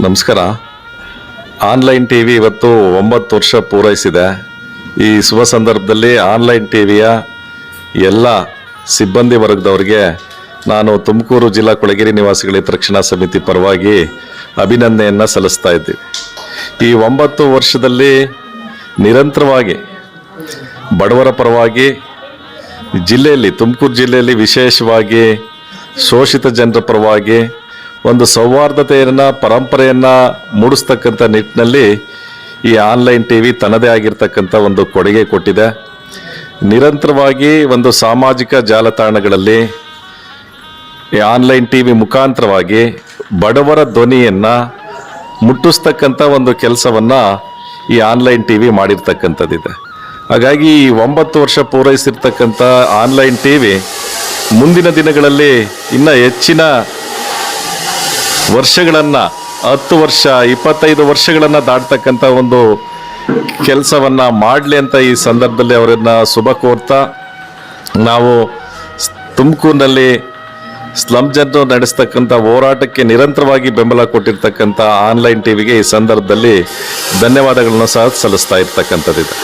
ನಮಸ್ಕಾರ. Online T V ಇವತ್ತು ಒಂಬತ್ತು ವರ್ಷ ಪೂರೈಸಿದೆ. ಈ ಶುಭ ಸಂದರ್ಭದಲ್ಲಿ ಆನ್ಲೈನ್ ಟಿ ವಿಯ ಎಲ್ಲ ಸಿಬ್ಬಂದಿ ವರ್ಗದವರಿಗೆ ನಾನು ತುಮಕೂರು ಜಿಲ್ಲಾ ಕೊಳಗೇರಿ ನಿವಾಸಿಗಳ ಹಿತರಕ್ಷಣಾ ಸಮಿತಿ ಪರವಾಗಿ ಅಭಿನಂದನೆಯನ್ನು ಸಲ್ಲಿಸ್ತಾ ಇದ್ದೀವಿ. ಈ ಒಂಬತ್ತು ವರ್ಷದಲ್ಲಿ ನಿರಂತರವಾಗಿ, ಬಡವರ ಪರವಾಗಿ, ಜಿಲ್ಲೆಯಲ್ಲಿ, ತುಮಕೂರು ಜಿಲ್ಲೆಯಲ್ಲಿ ವಿಶೇಷವಾಗಿ ಶೋಷಿತ ಜನರ ಪರವಾಗಿ ಒಂದು ಸೌಹಾರ್ದತೆಯನ್ನು, ಪರಂಪರೆಯನ್ನು ಮೂಡಿಸ್ತಕ್ಕಂಥ ನಿಟ್ಟಿನಲ್ಲಿ ಈ ಆನ್ಲೈನ್ ಟಿ ವಿ ತನ್ನದೇ ಆಗಿರ್ತಕ್ಕಂಥ ಒಂದು ಕೊಡುಗೆ ಕೊಟ್ಟಿದೆ. ನಿರಂತರವಾಗಿ ಒಂದು ಸಾಮಾಜಿಕ ಜಾಲತಾಣಗಳಲ್ಲಿ ಈ ಆನ್ಲೈನ್ ಟಿ ವಿ ಮುಖಾಂತರವಾಗಿ ಬಡವರ ಧ್ವನಿಯನ್ನು ಮುಟ್ಟಿಸ್ತಕ್ಕಂಥ ಒಂದು ಕೆಲಸವನ್ನು ಈ ಆನ್ಲೈನ್ ಟಿ ವಿ ಮಾಡಿರ್ತಕ್ಕಂಥದ್ದಿದೆ. ಹಾಗಾಗಿ ಈ ಒಂಬತ್ತು ವರ್ಷ ಪೂರೈಸಿರ್ತಕ್ಕಂಥ ಆನ್ಲೈನ್ ಟಿ ವಿ ಮುಂದಿನ ದಿನಗಳಲ್ಲಿ ಇನ್ನೂ ಹೆಚ್ಚಿನ ವರ್ಷಗಳನ್ನು, ಹತ್ತು ವರ್ಷ, ಇಪ್ಪತ್ತೈದು ವರ್ಷಗಳನ್ನು ದಾಟ್ತಕ್ಕಂಥ ಒಂದು ಕೆಲಸವನ್ನು ಮಾಡಲಿ ಅಂತ ಈ ಸಂದರ್ಭದಲ್ಲಿ ಅವರನ್ನು ಶುಭ ಕೋರ್ತಾ, ನಾವು ತುಮಕೂರಿನಲ್ಲಿ ಸ್ಲಮ್ ಜನರು ನಡೆಸ್ತಕ್ಕಂಥ ಹೋರಾಟಕ್ಕೆ ನಿರಂತರವಾಗಿ ಬೆಂಬಲ ಕೊಟ್ಟಿರ್ತಕ್ಕಂಥ ಆನ್ಲೈನ್ ಟಿವಿಗೆ ಈ ಸಂದರ್ಭದಲ್ಲಿ ಧನ್ಯವಾದಗಳನ್ನು ಸಹ ಸಲ್ಲಿಸ್ತಾ ಇರ್ತಕ್ಕಂಥದ್ದಿದೆ.